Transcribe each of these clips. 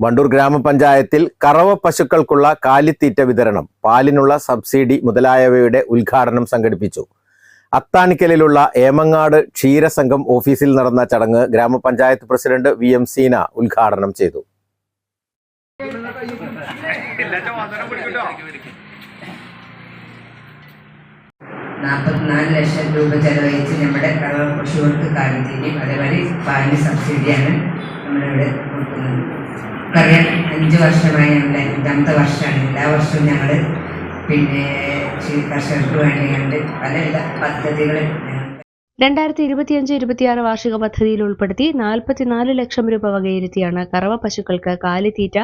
വണ്ടൂർ ഗ്രാമപഞ്ചായത്തിൽ കറവ പശുക്കൾക്കുള്ള കാലിത്തീറ്റ വിതരണം പാലിനുള്ള സബ്സിഡി മുതലായവയുടെ ഉദ്ഘാടനം സംഘടിപ്പിച്ചു. അത്താണിക്കലിലുള്ള ഏമങ്ങാട് ക്ഷീരസംഘം ഓഫീസിൽ നടന്ന ചടങ്ങ് ഗ്രാമപഞ്ചായത്ത് പ്രസിഡന്റ് വി എം സീന ഉദ്ഘാടനം ചെയ്തു. നാൽപ്പത്തിനാല് ലക്ഷം രൂപ ചെലവഴിച്ച് നമ്മുടെ കറവ പശുക്കൾക്ക് കാലിത്തീറ്റയും അതേപോലെ പാലിന് സബ്സിഡിയാണ് നമ്മളിവിടെ കൊടുക്കുന്നത്. നമുക്കറിയാം അഞ്ച് വർഷമായി നമ്മുടെ അഞ്ചാമത്തെ വർഷമാണ്. എല്ലാ വർഷവും ഞങ്ങൾ പിന്നെ കർഷകർക്ക് വേണ്ടിയുണ്ട് പലവിധ പദ്ധതികൾ ഞങ്ങൾ രണ്ടായിരത്തി ഇരുപത്തിയഞ്ച് ഇരുപത്തിയാറ് വാർഷിക പദ്ധതിയിൽ ഉൾപ്പെടുത്തി നാൽപ്പത്തിനാല് ലക്ഷം രൂപ വകയിരുത്തിയാണ് കറവ പശുക്കൾക്ക് കാലിത്തീറ്റ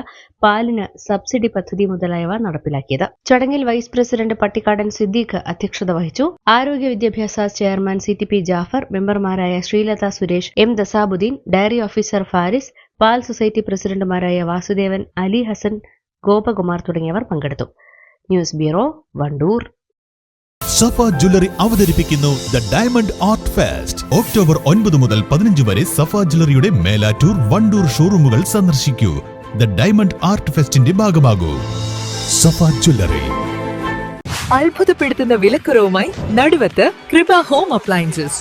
പാലിന് സബ്സിഡി പദ്ധതി മുതലായവ നടപ്പിലാക്കിയത്. ചടങ്ങിൽ വൈസ് പ്രസിഡന്റ് പട്ടിക്കാടൻ സിദ്ദീഖ് അധ്യക്ഷത വഹിച്ചു. ആരോഗ്യ വിദ്യാഭ്യാസ chairman C T P Jafar മെമ്പർമാരായ ശ്രീലത സുരേഷ് എം ദസാബുദ്ദീൻ ഡയറി ഓഫീസർ ഫാരിസ് പാൽ സൊസൈറ്റി പ്രസിഡന്റുമാരായ വാസുദേവൻ അലി ഹസൻ ഗോപകുമാർ തുടങ്ങിയവർ പങ്കെടുത്തു. News bureau Wandoor. Safa jewellery അവതരിപ്പിക്കുന്നു the diamond art fest. October ഒൻപത് മുതൽ പതിനഞ്ച് വരെ സഫ ജ്വല്ലറിയുടെ മേലാറ്റൂർ വണ്ടൂർ ഷോറൂമുകൾ സന്ദർശിക്കൂ. ദ ഡയമണ്ട് ആർട്ട് ഫെസ്റ്റിന്റെ ഭാഗമാകൂ. സഫ ജ്വല്ലറി. അത്ഭുതപ്പെടുത്തുന്ന വിലക്കുറവുമായി നടുവത്ത് കൃപ ഹോം അപ്ലയൻസസ്.